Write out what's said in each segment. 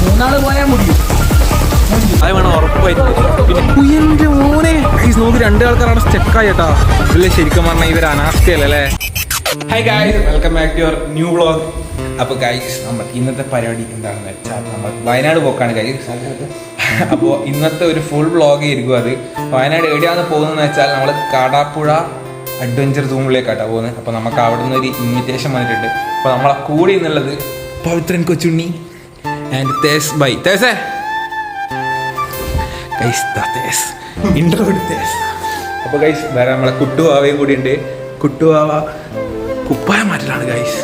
മൂന്നാൾ പോയാൽ മുടിയും അത് വേണം ഉറപ്പായിട്ട് പിന്നെ മോനെ നോക്ക് രണ്ട് ആൾക്കാരാണ് സ്റ്റെക്കായി കേട്ടാ. ഇല്ല ശരിക്കും പറഞ്ഞാൽ ഇവർ അനാസ്ഥയല്ലേ hi guys welcome back to your new vlog അപ്പോൾ ഗൈസ് നമ്മൾ ഇന്നത്തെ പരിപാടി എന്താണെന്ന് വെച്ചാൽ നമ്മൾ വയനാട് പോക്കാണ് ഗൈസ് അപ്പോൾ ഇന്നത്തെ ഒരു ഫുൾ വ്ളോഗ് ആയിരിക്കും അത്. വയനാട് എവിടെയാണ് പോകുന്നതെന്ന് വെച്ചാൽ നമ്മൾ കാടാപ്പുഴ അഡ്വഞ്ചർ സൂമിലേക്കാട്ടാണ് പോകുന്നത്. അപ്പോൾ നമുക്ക് അവിടെ നിന്ന് ഒരു ഇൻവിറ്റേഷൻ വന്നിട്ടുണ്ട്. അപ്പോൾ നമ്മളെ കൂടെ എന്നുള്ളത് Pavithran Kochunni. And Tez by. Taize? Guys തേസ്. ഇൻട്രോഡ് തേസ്. അപ്പോൾ ഗൈസ് വേറെ നമ്മളെ കുട്ടുവാവയും കൂടി ഉണ്ട്. കുട്ടുവാവ കുപ്പായ മാറ്റലാണ് ഗൈസ്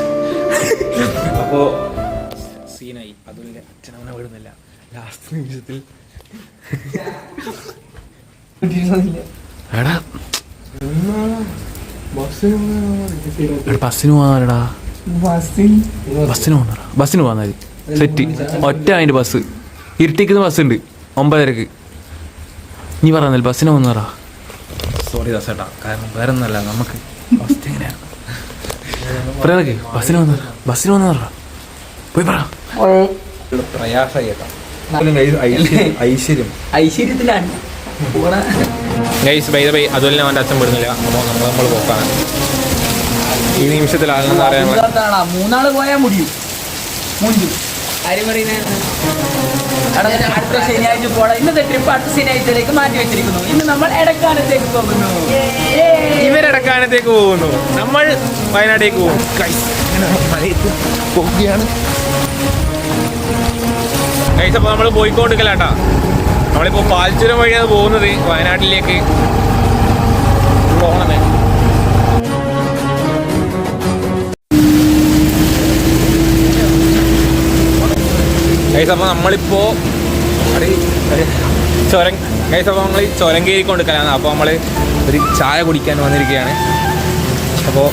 അപ്പോൾ സീനായി. അതുപോലെ അച്ഛനവനെ വിടുന്നില്ല. ലാസ്റ്റ് നിമിഷത്തിൽ. എടാ. ബസ്സിന് പോകാനടാ ബസ്സിന്? പോകാൻ ബസ്സിന് പോകാൻ സെറ്റ്. ഒറ്റ അതിന്റെ ബസ്. ഇരുട്ടിക്കുന്ന ബസ് ഉണ്ട് ഒമ്പതരക്ക് നീ പറഞ്ഞാൽ ബസ്സിന് പോകുന്നറാ സോറി ദാസേട്ടാ. കാരണം വേറെ ഒന്നല്ല നമുക്ക് അവസ്ഥ എങ്ങനെയാണ് പറയാനൊക്കെ ബസ്സിന് വന്നതാ ബസ്സിന് വന്നതാ പോയി പറ. ഐശ്വര്യം ഐശ്വര്യത്തിലാണ്. അതുപോലെ അവന്റെ അച്ഛൻ വിടുന്നില്ല നമ്മൾ നമ്മൾ പോക്കാണ്. ഈ നിമിഷത്തിലാണെന്ന് അറിയാൻ മൂന്നാളാ മൂന്നാൾ പോയാൽ മുടിയും. മുഞ്ചും. ആരും പറയുന്നത് അടുത്ത ശനിയാഴ്ച പോടാം ഇന്നത്തെ ട്രിപ്പ് അടുത്ത ശനിയാഴ്ചയിലേക്ക് മാറ്റി വെച്ചിരിക്കുന്നു. ഇന്ന് നമ്മൾ എടക്കാലത്തേക്ക് പോകുന്നു. ഇവരടക്കാനത്തേക്ക് പോകുന്നു. നമ്മൾ വയനാടേക്ക് പോകും ഗൈസ് പോവുകയാണ് ഗൈസ് അപ്പോൾ നമ്മൾ പോയിക്കൊണ്ടിരിക്കലാട്ടാ. നമ്മളിപ്പോ പാൽച്ചുരം വഴിയാണ് പോകുന്നത് വയനാട്ടിലേക്ക്. പോകണമേ ഗൈസ് അപ്പോൾ നമ്മളിപ്പോൾ ചൊരം ഗൈസ് അപ്പോൾ നമ്മൾ ചുരം കയറി കൊടുക്കലാണ് അപ്പോൾ നമ്മൾ ഒരു ചായ കുടിക്കാൻ വന്നിരിക്കുകയാണ്. അപ്പോൾ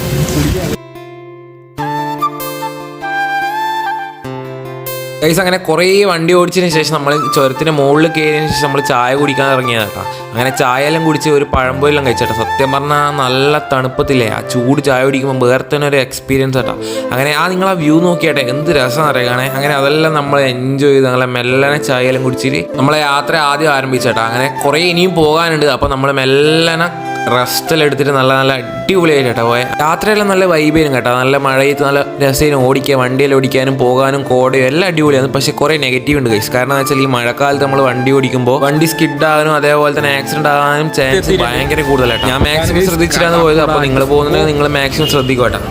ഗൈസ് അങ്ങനെ കുറേ വണ്ടി ഓടിച്ചതിന് ശേഷം നമ്മൾ ചുരത്തിന് മുകളിൽ കയറിയതിന് ശേഷം നമ്മൾ ചായ കുടിക്കാൻ ഇറങ്ങിയത് കേട്ടോ അങ്ങനെ ചായ എല്ലാം കുടിച്ച് ഒരു പഴംപൊരിയെല്ലാം കഴിച്ചേട്ടോ സത്യം പറഞ്ഞാൽ നല്ല തണുപ്പത്തില്ലേ? ആ ചൂട് ചായ കുടിക്കുമ്പോൾ വേറെ തന്നെ ഒരു എക്സ്പീരിയൻസ് കേട്ടോ അങ്ങനെ ആ നിങ്ങൾ ആ വ്യൂ നോക്കിയാട്ടെ എന്ത് രസം അറിയാണേ അങ്ങനെ അതെല്ലാം നമ്മൾ എൻജോയ് ചെയ്ത് ഞങ്ങളെ മെല്ലനെ ചായ എല്ലാം കുടിച്ചിട്ട് നമ്മളെ യാത്ര ആദ്യം ആരംഭിച്ചേട്ടോ അങ്ങനെ കുറേ ഇനിയും പോകാനുണ്ട്. അപ്പോൾ നമ്മൾ മെല്ലനെ റെസ്റ്റെല്ലാം എടുത്തിട്ട് നല്ല നല്ല അടിപൊളിയായിട്ട് കേട്ടോ പോയ. യാത്രയെല്ലാം നല്ല വൈബേനും കേട്ടോ. നല്ല മഴയത്ത് നല്ല രസേനും ഓടിക്കുക വണ്ടിയിൽ ഓടിക്കാനും പോകാനും കോടയും എല്ലാം അടിപൊളിയാണ് പക്ഷെ കുറേ നെഗറ്റീവ് ഉണ്ട് കൈസ് കാരണം എന്ന് വെച്ചാൽ ഈ മഴക്കാലത്ത് നമ്മൾ വണ്ടി ഓടിക്കുമ്പോൾ വണ്ടി സ്കിഡ് ആകാനും അതേപോലെ തന്നെ ആക്സിഡന്റ് ആകാനും ചാൻസ് ഭയങ്കര കൂടുതലായിട്ട്. ഞാൻ മാക്സിമം ശ്രദ്ധിച്ചിട്ടാണ് പോയത്. അപ്പോൾ നിങ്ങൾ പോകുന്നുണ്ടെങ്കിൽ നിങ്ങൾ മാക്സിമം ശ്രദ്ധിക്കും കേട്ടോ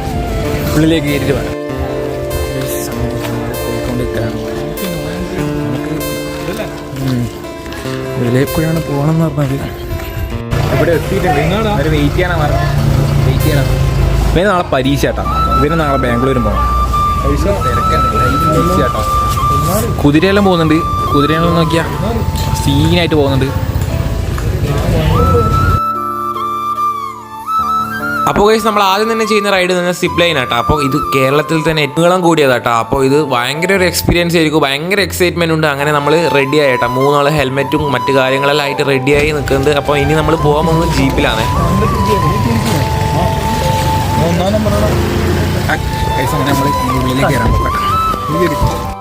ഉള്ളിലേക്ക് കയറിയിട്ട് വേണം വെളിയെപ്പോഴാണ് പോകണമെന്ന് പറഞ്ഞത്. ഇവിടെ എത്തിയിട്ടുണ്ട്. അവർ വെയിറ്റ് ചെയ്യാനാ പറഞ്ഞത് വെയിറ്റ് ചെയ്യണം ഇവന് നാളെ പരീക്ഷ കേട്ടോ ഇവന് നാളെ ബാംഗ്ലൂരും പോകണം പരീക്ഷ? കേട്ടോ കുതിരയെല്ലാം പോകുന്നുണ്ട്. കുതിരയെല്ലാം നോക്കിയാ. സീനായിട്ട് പോകുന്നുണ്ട്. അപ്പോൾ ഗൈസ് നമ്മൾ ആദ്യം തന്നെ ചെയ്യുന്ന റൈഡ് തന്നെ സിപ്പ് ലൈൻ ആട്ടോ. അപ്പോൾ ഇത് കേരളത്തിൽ തന്നെ ഏറ്റവും കൂടിയതാട്ടോ. അപ്പോൾ ഇത് ഭയങ്കര ഒരു എക്സ്പീരിയൻസ് ആയിരിക്കും. ഭയങ്കര എക്സൈറ്റ്മെന്റ് ഉണ്ട്. അങ്ങനെ നമ്മൾ റെഡി ആയിട്ടാ. മൂന്നാൾ ഹെൽമെറ്റും മറ്റു കാര്യങ്ങളെല്ലാം ആയിട്ട് റെഡിയായി നിൽക്കുന്നുണ്ട്. അപ്പോൾ ഇനി നമ്മൾ പോകാൻ പോകുന്നത് ജീപ്പിലാണ് അങ്ങനെ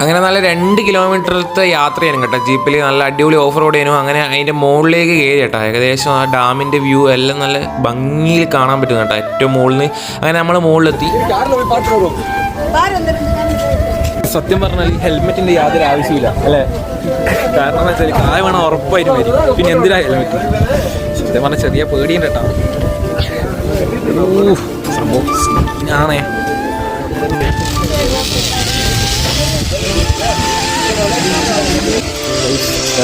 നല്ല രണ്ട് കിലോമീറ്ററത്തെ യാത്ര ചെയ്യണം കേട്ടോ. ജീപ്പിൽ നല്ല അടിപൊളി ഓഫ് റോഡ് ചെയ്യണം അങ്ങനെ അതിന്റെ മുകളിലേക്ക് കയറി കേട്ടോ. ഏകദേശം ആ ഡാമിന്റെ വ്യൂ എല്ലാം നല്ല ഭംഗിയിൽ കാണാൻ പറ്റും കേട്ടോ. ഏറ്റവും മുകളിൽ നിന്ന് അങ്ങനെ നമ്മൾ മുകളിലെത്തി. സത്യം പറഞ്ഞാൽ ഈ ഹെൽമെറ്റിന്റെ യാതൊരു ആവശ്യമില്ല അല്ലേ? കാരണം എന്താ വെച്ചാൽ കായ വേണം ഉറപ്പായിട്ട് വരും. പിന്നെ എന്തിനാ ഹെൽമെറ്റ്? സത്യം പറഞ്ഞാൽ ചെറിയ പേടിയുണ്ട് കേട്ടോ. ഞാനേ.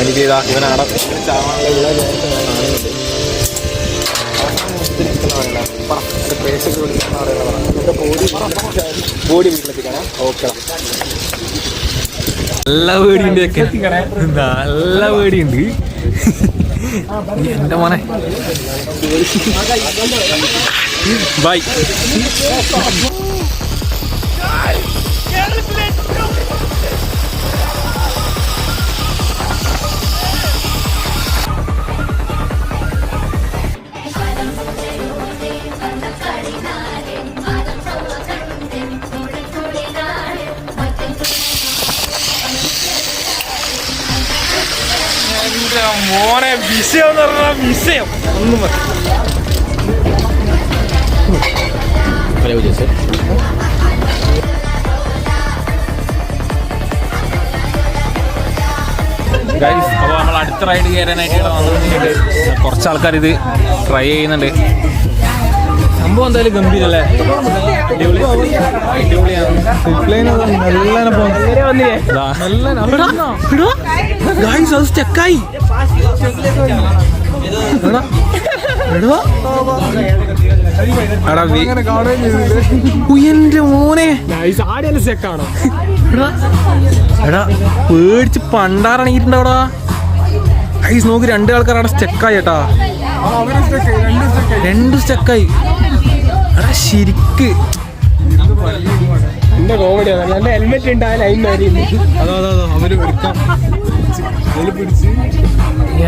എനിക്ക് ഇതാ ഇവനാടെ ബോഡി വീട്ടിലെത്തിക്കണേ ഓക്കെ. നല്ല വേടിയുണ്ട് നല്ല പേടിയുണ്ട്. എന്റെ മോനെ. ബൈ. മോനെ വിഷയം. എന്ന് പറഞ്ഞാൽ വിഷയം ഒന്നും ഗൈസ് അപ്പോൾ നമ്മൾ അടുത്ത റൈഡ് കയറാനായിട്ട് ഇവിടെ വന്നിട്ടുണ്ട്. കുറച്ച് ആൾക്കാർ ഇത് ട്രൈ ചെയ്യുന്നുണ്ട്. സംഭവം എന്തായാലും ഗംഭീരല്ലേ? നല്ല സ്റ്റക്കായി എന്റെ മോനെ. എടാ, എടാ പേടിച്ച് പണ്ടാറണങ്ങിട്ടുണ്ടോടാ ഐസ് നോക്ക് രണ്ടു ആൾക്കാർ അവിടെ സ്റ്റക്കായി ചേട്ടാ രണ്ട് സ്റ്റക്കായി. എടാ ശരിക്ക്. ഹെൽമെറ്റ്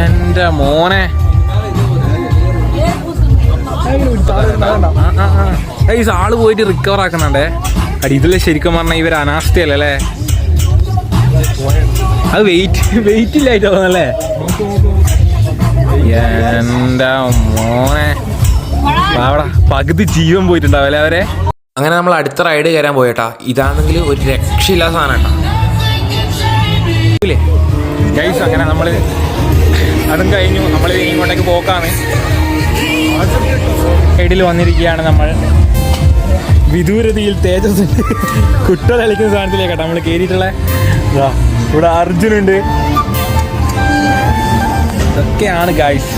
എന്റെ മോനെ. ഈ ആൾ പോയിട്ട് റിക്കവർ ആക്കുന്നുണ്ടേ. അടി ഇതിൽ ശരിക്കും പറഞ്ഞാൽ ഇവർ അനാസ്ഥയല്ലേ അത് വെയിറ്റ് വെയിറ്റ് ഇല്ലായിട്ടോ തോന്നല്ലേ എന്റെ മോനെ. അവിടെ പകുതി ജീവൻ പോയിട്ടുണ്ടാവല്ലേ അവരെ? അങ്ങനെ നമ്മൾ അടുത്ത റൈഡ് കയറാൻ പോയേട്ടാ. ഇതാണെങ്കിൽ ഒരു രക്ഷയില്ലാത്ത സാധനം ഗൈസ് അങ്ങനെ നമ്മൾ അതും കഴിഞ്ഞു. നമ്മൾ ഇങ്ങോട്ടേക്ക് പോക്കാണ്. സൈഡിൽ വന്നിരിക്കുകയാണ് നമ്മൾ. വിദൂരതയിൽ തേജസ് കുട്ട കളിക്കുന്ന സാധനത്തിലേക്കാണ് നമ്മൾ കയറിയിട്ടുള്ള ഇവിടെ അർജുനുണ്ട്. ഇതൊക്കെയാണ് ഗൈസ്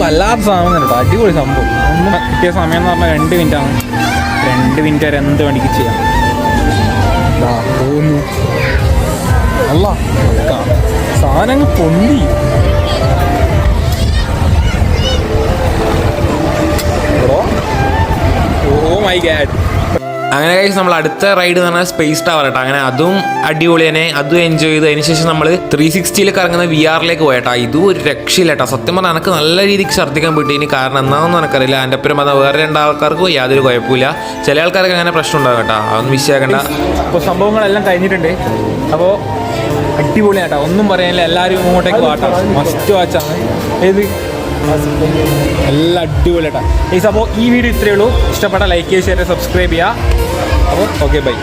വല്ലാത്ത സാധനം കേട്ടോ. അടിപൊളി സംഭവം. ഒന്ന് കിട്ടിയ സമയം എന്ന് പറഞ്ഞാൽ രണ്ട് മിനിറ്റ് ആണ്. രണ്ട് മിനിറ്റ് വരെ എന്ത് വേണമെങ്കിൽ ചെയ്യാം. തോന്നുന്നു അല്ല സാധനങ്ങൾ പൊന്തി. ഓ മൈ ഗാഡ് അങ്ങനെ കഴിച്ച് നമ്മൾ അടുത്ത റൈഡ് എന്ന് പറഞ്ഞാൽ സ്പേസ് ടവർ കേട്ടോ അങ്ങനെ അതും അടിപൊളി തന്നെ. അതും എൻജോയ് ചെയ്ത് അതിന് ശേഷം നമ്മൾ ത്രീ സിക്സ്റ്റിയിൽ കറങ്ങുന്ന വി ആറിലേക്ക് പോയേട്ടാ. ഇതും ഒരു രക്ഷയില്ല കേട്ടോ സത്യം പറഞ്ഞാൽ എനിക്ക് നല്ല രീതിക്ക് ഛർദ്ദിക്കാൻ പറ്റി ഇനി കാരണം എന്താണെന്ന് എനിക്കറിയില്ല എന്റെ ഒപ്പം അത് വേറെ രണ്ടാൾക്കാർക്ക് യാതൊരു കുഴപ്പമില്ല ചില ആൾക്കാർക്ക് അങ്ങനെ പ്രശ്നം ഉണ്ടാകും കേട്ടോ അതൊന്നും വിഷയമാക്കണ്ട അപ്പോൾ സംഭവങ്ങളെല്ലാം കഴിഞ്ഞിട്ടുണ്ട്. അപ്പോൾ അടിപൊളിയാട്ടോ. ഒന്നും പറയാനില്ല. എല്ലാവരും ഇങ്ങോട്ടേക്ക് വാട്ടാ മസ്റ്റ് വാച്ചാണ് ഏത്? എല്ലാം അടിപൊളിയാട്ടാ ഈ സംഭവം ഈ വീഡിയോ ഇത്രയേ ഉള്ളൂ. ഇഷ്ടപ്പെട്ട ലൈക്ക് ചെയ്യുക ഷെയർ സബ്സ്ക്രൈബ് ചെയ്യുക അപ്പോൾ ഓക്കെ ബൈ